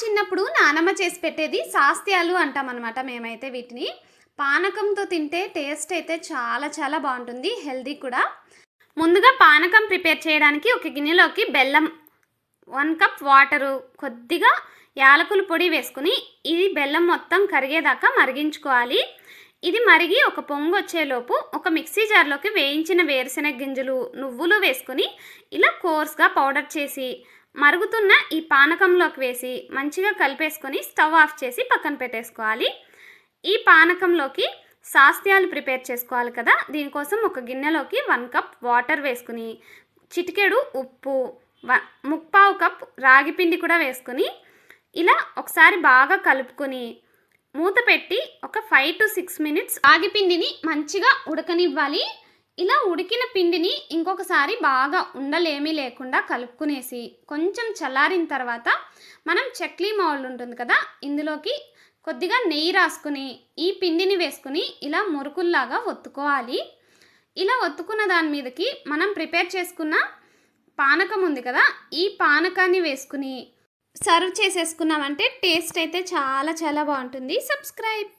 చిన్నప్పుడు నానమ్మ చేసి పెట్టేది సాస్త్యాలు అంటాం అనమాట మేమైతే వీటిని. పానకంతో తింటే టేస్ట్ అయితే చాలా చాలా బాగుంటుంది హెల్దీ కూడా. ముందుగా పానకం ప్రిపేర్ చేయడానికి ఒక గిన్నెలోకి బెల్లం వన్ కప్ వాటరు కొద్దిగా యాలకుల పొడి వేసుకుని ఇది బెల్లం మొత్తం కరిగేదాకా మరిగించుకోవాలి. ఇది మరిగి ఒక పొంగు వచ్చేలోపు ఒక మిక్సీ జార్లోకి వేయించిన వేరుశెనగ గింజలు నువ్వులు వేసుకుని ఇలా కోర్స్గా పౌడర్ చేసి మరుగుతున్న ఈ పానకంలోకి వేసి మంచిగా కలిపేసుకొని స్టవ్ ఆఫ్ చేసి పక్కన పెట్టేసుకోవాలి. ఈ పానకంలోకి సాస్త్యాలు ప్రిపేర్ చేసుకోవాలి కదా. దీనికోసం ఒక గిన్నెలోకి వన్ కప్ వాటర్ వేసుకుని చిటికెడు ఉప్పు వ- ముప్పావు కప్ రాగి పిండి కూడా వేసుకుని ఇలా ఒకసారి బాగా కలుపుకొని మూత పెట్టి ఒక ఫైవ్ టు సిక్స్ మినిట్స్ రాగి పిండిని మంచిగా ఉడకనివ్వాలి. ఇలా ఉడికిన పిండిని ఇంకొకసారి బాగా ఉండలేమీ లేకుండా కలుపుకునేసి కొంచెం చల్లారిన తర్వాత మనం చక్లీ మౌల్డ్ ఉంటుంది కదా ఇందులోకి కొద్దిగా నెయ్యి రాసుకుని ఈ పిండిని వేసుకుని ఇలా మురుకుల్లాగా ఒత్తుకోవాలి. ఇలా ఒత్తుకున్న దాని మీదకి మనం ప్రిపేర్ చేసుకున్న పానకం ఉంది కదా ఈ పానకాన్ని వేసుకుని సర్వ్ చేసేసుకున్నామంటే టేస్ట్ అయితే చాలా చాలా బాగుంటుంది. సబ్స్క్రైబ్!